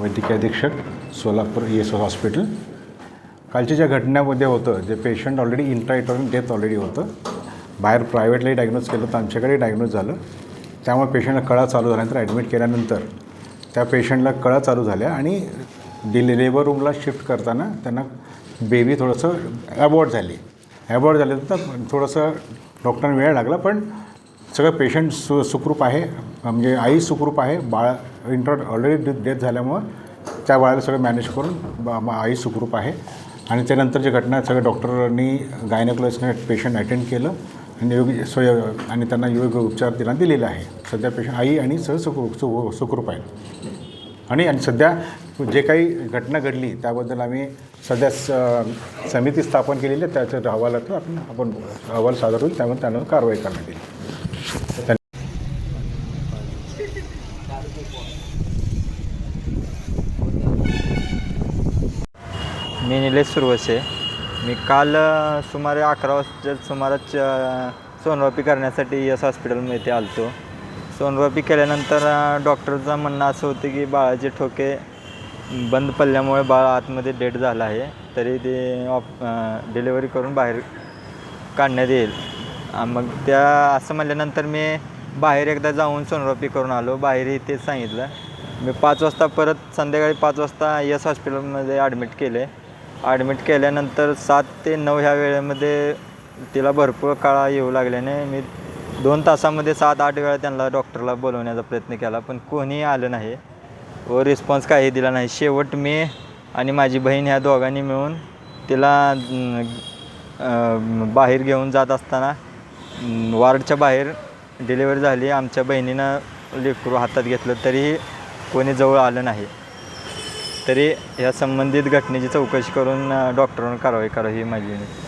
वैद्यकीय अधीक्षक Solapur E S hospital. कालच्या ज्या घटनेमध्ये होतं जे patient already intrauterine death already होतं बाहेर प्रायव्हेटलाही डायग्नोज केलं तर आमच्याकडे डायग्नोज झालं. त्यामुळे पेशंटला कळा चालू झाल्यानंतर ॲडमिट केल्यानंतर त्या पेशंटला कळा चालू झाल्या आणि डिले लेबर रूमला शिफ्ट करताना त्यांना बेबी थोडंसं ॲबॉर्ड झाली. ॲबॉर्ड झाले तर थोडंसं डॉक्टरांना वेळ लागला पण सगळं पेशंट सु सुखरूप आहे. म्हणजे आई सुखरूप आहे. बाळ इंटर ऑलरेडी डेथ झाल्यामुळं त्या बाळाला सगळं मॅनेज करून बा- आई सुखरूप आहे. आणि त्यानंतर जी घटना सगळ्या डॉक्टरांनी गायनोकॉलॉजिस्टने पेशंट अटेंड केलं. आणि योग्य सोय आणि त्यांना योग्य उपचार त्यांना दिलेला आहे. सध्या पेशंट आई आणि सह सुखरूप सु सुखरूप आहे आणि आणि सध्या जे काही घटना घडली त्याबद्दल आम्ही सध्या स समिती स्थापन केलेली आहे. त्याच्या अहवालातून आपण आपण अहवाल सादर होईल. त्यामुळे त्यानं कारवाई करण्यात येईल. मी निलेश सुरवसे. मी काल सुमारे अकरा वाजता सुमारास अ, करण्यासाठी यस हॉस्पिटलमध्ये इथे आलतो. सोनोग्राफी केल्यानंतर डॉक्टरचं म्हणणं असं होतं की बाळाचे ठोके बंद पडल्यामुळे बाळ आतमध्ये डेड झालं आहे तरी ते ऑप डिलेवरी करून बाहेर काढण्यात येईल. मग त्या असं म्हणल्यानंतर मी बाहेर एकदा जाऊन सोनोग्राफी करून आलो. बाहेरही तेच सांगितलं. मी पाच वाजता परत संध्याकाळी पाच वाजता यस हॉस्पिटलमध्ये ॲडमिट केले. ॲडमिट केल्यानंतर सात ते नऊ ह्या वेळेमध्ये तिला भरपूर काळा येऊ लागल्याने मी दोन तासामध्ये सात आठ वेळा त्यांना डॉक्टरला बोलवण्याचा प्रयत्न केला पण कोणीही आलं नाही व रिस्पॉन्स काही दिला नाही. शेवट मी आणि माझी बहीण ह्या दोघांनी मिळून तिला बाहेर घेऊन जात असताना वार्डच्या बाहेर डिलिव्हरी झाली. आमच्या बहिणीनं लेकरू हातात घेतलं तरीही कोणी जवळ आलं नाही. तरी ह्या संबंधित घटनेची चौकशी करून डॉक्टरांवर डॉक्टरांना कारवाई करावी ही माझी विनंती.